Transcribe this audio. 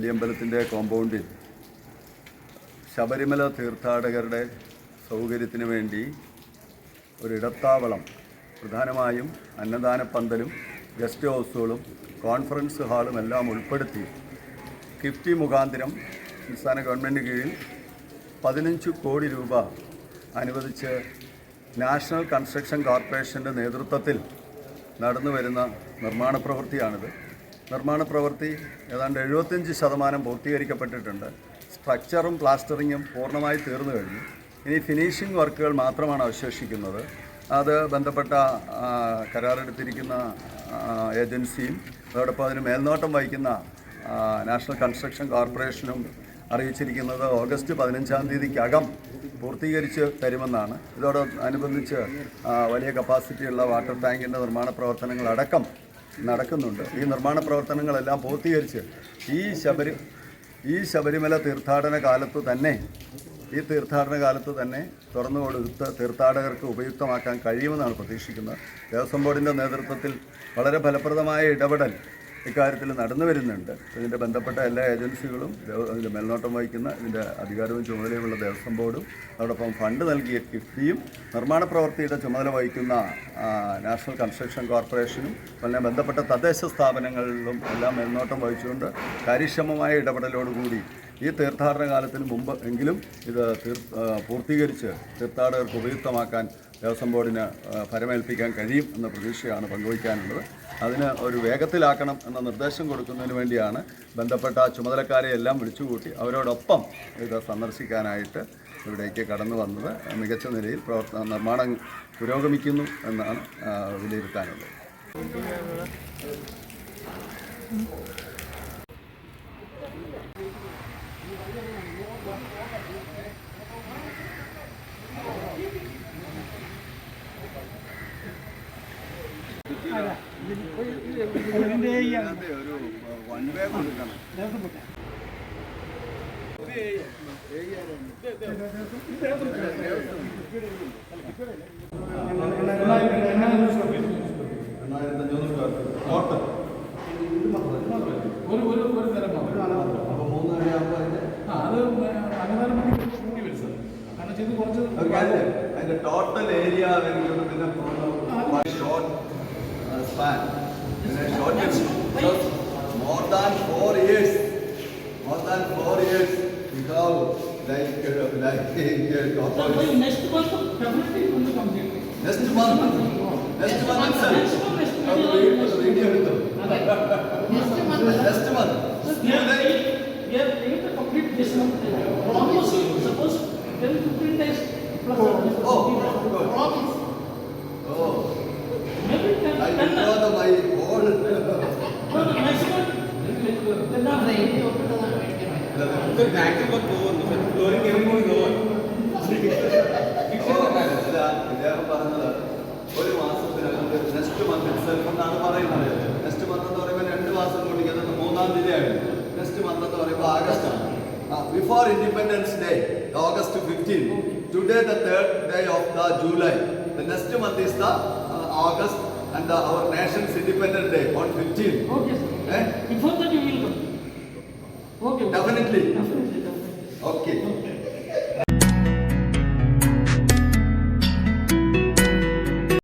വലിയമ്പലത്തിന്റെ കോമ്പൗണ്ടിൽ ശബരിമല തീർത്ഥാടകരുടെ സൗകര്യത്തിന് വേണ്ടി ഒരിടത്താവളം പ്രധാനമായും അന്നദാന പന്തലും ഗസ്റ്റ് ഹൗസുകളും കോൺഫറൻസ് ഹാളും എല്ലാം ഉൾപ്പെടുത്തി കിഫ്റ്റി മുഖാന്തരം സംസ്ഥാന ഗവൺമെന്റ് കീഴിൽ പതിനഞ്ച് കോടി രൂപ അനുവദിച്ച് നാഷണൽ കൺസ്ട്രക്ഷൻ കോർപ്പറേഷന്റെ നേതൃത്വത്തിൽ നടന്നു വരുന്ന നിർമ്മാണ പ്രവൃത്തിയാണിത്. നിർമ്മാണ പ്രവൃത്തി ഏതാണ്ട് എഴുപത്തഞ്ച് ശതമാനം പൂർത്തീകരിക്കപ്പെട്ടിട്ടുണ്ട്. സ്ട്രക്ചറും പ്ലാസ്റ്ററിങ്ങും പൂർണമായി തീർന്നു കഴിഞ്ഞു. ഇനി ഫിനിഷിംഗ് വർക്കുകൾ മാത്രമാണ് അവശേഷിക്കുന്നത്. അത് ബന്ധപ്പെട്ട കരാറെടുത്തിരിക്കുന്ന ഏജൻസിയും അതോടൊപ്പം അതിന് മേൽനോട്ടം വഹിക്കുന്ന നാഷണൽ കൺസ്ട്രക്ഷൻ കോർപ്പറേഷനും അറിയിച്ചിരിക്കുന്നത് ഓഗസ്റ്റ് പതിനഞ്ചാം തീയതിക്കകം പൂർത്തീകരിച്ച് തരുമെന്നാണ്. ഇതോടനുബന്ധിച്ച് വലിയ കപ്പാസിറ്റിയുള്ള വാട്ടർ ടാങ്കിന്റെ നിർമ്മാണ പ്രവർത്തനങ്ങളടക്കം നടക്കുന്നുണ്ട്. ഈ നിർമ്മാണ പ്രവർത്തനങ്ങളെല്ലാം പൂർത്തീകരിച്ച് ഈ ശബരി ഈ ശബരിമല തീർത്ഥാടന കാലത്ത് തന്നെ ഈ തീർത്ഥാടന കാലത്ത് തന്നെ തുറന്നു കൊടുത്ത് തീർത്ഥാടകർക്ക് ഉപയുക്തമാക്കാൻ കഴിയുമെന്നാണ് പ്രതീക്ഷിക്കുന്നത്. ദേവസ്വം ബോർഡിന്റെ നേതൃത്വത്തിൽ വളരെ ഫലപ്രദമായ ഇടപെടൽ ഇക്കാര്യത്തിൽ നടന്നു വരുന്നുണ്ട്. ഇതിന്റെ ബന്ധപ്പെട്ട എല്ലാ ഏജൻസികളും അതിന്റെ മേൽനോട്ടം വഹിക്കുന്ന ഇതിന്റെ അധികാരവും ചുമതലയുമുള്ള ദേവസ്വം ബോർഡും അതോടൊപ്പം ഫണ്ട് നൽകിയ കിഫ്ബിയും നിർമ്മാണ പ്രവൃത്തിയുടെ ചുമതല വഹിക്കുന്ന നാഷണൽ കൺസ്ട്രക്ഷൻ കോർപ്പറേഷനും പിന്നെ ബന്ധപ്പെട്ട തദ്ദേശ സ്ഥാപനങ്ങളിലും എല്ലാം മേൽനോട്ടം വഹിച്ചുകൊണ്ട് കാര്യക്ഷമമായ ഇടപെടലോടുകൂടി ഈ തീർത്ഥാടന കാലത്തിന് മുമ്പ് എങ്കിലും ഇത് പൂർത്തീകരിച്ച് തീർത്ഥാടകർക്ക് ഉപയുക്തമാക്കാൻ ദേവസ്വം ബോർഡിന് ഫരമേൽപ്പിക്കാൻ കഴിയും എന്ന പ്രതീക്ഷയാണ് പങ്കുവയ്ക്കാനുള്ളത്. അതിന് ഒരു വേഗത്തിലാക്കണം എന്ന നിർദ്ദേശം കൊടുക്കുന്നതിന് വേണ്ടിയാണ് ബന്ധപ്പെട്ട ചുമതലക്കാരെ എല്ലാം വിളിച്ചുകൂട്ടി അവരോടൊപ്പം ഇത് സന്ദർശിക്കാനായിട്ട് ഇവിടേക്ക് കടന്നു വന്നത്. മികച്ച നിലയിൽ പ്രവർത്തന നിർമ്മാണം പുരോഗമിക്കുന്നു എന്നാണ് വിലയിരുത്താനുള്ളത്. ഒരു വൺ വേ കൊടുക്കണം ഒരു ഒരു ഒരു തരം മാത്രം അപ്പോൾ മൂന്നരയാകുമ്പോൾ അതിന്റെ ആ അത് അന്നദാനം കൂടി വരും കാരണം ചെയ്ത് കുറച്ച് അതിന്റെ total area the. In a short just more than four years, more than four years, we have like, uh, like uh, next month, definitely will be completed. Next month, next month, sir. Next month, next month. Next month. Next month. So complete this month. Promise, suppose 10-15 days plus. Oh, oh, Promise. Oh. ഇദ്ദേഹം പറഞ്ഞത് ഒരു മാസത്തിനകം next month itself എന്നാണ് പറയുന്നത്. Next month എന്ന് പറയുമ്പോൾ രണ്ട് മാസം കൂടിക്കുന്നത് മൂന്നാം തീയതിയാണ് നെക്സ്റ്റ് മന്ത് എന്ന് പറയുമ്പോൾ ആഗസ്റ്റ് ആണ്. Before independence day August fifteen today the third day of the July the next month is the August and our nation's independence day on fifteen Okay. Definitely. Definitely. Okay. okay.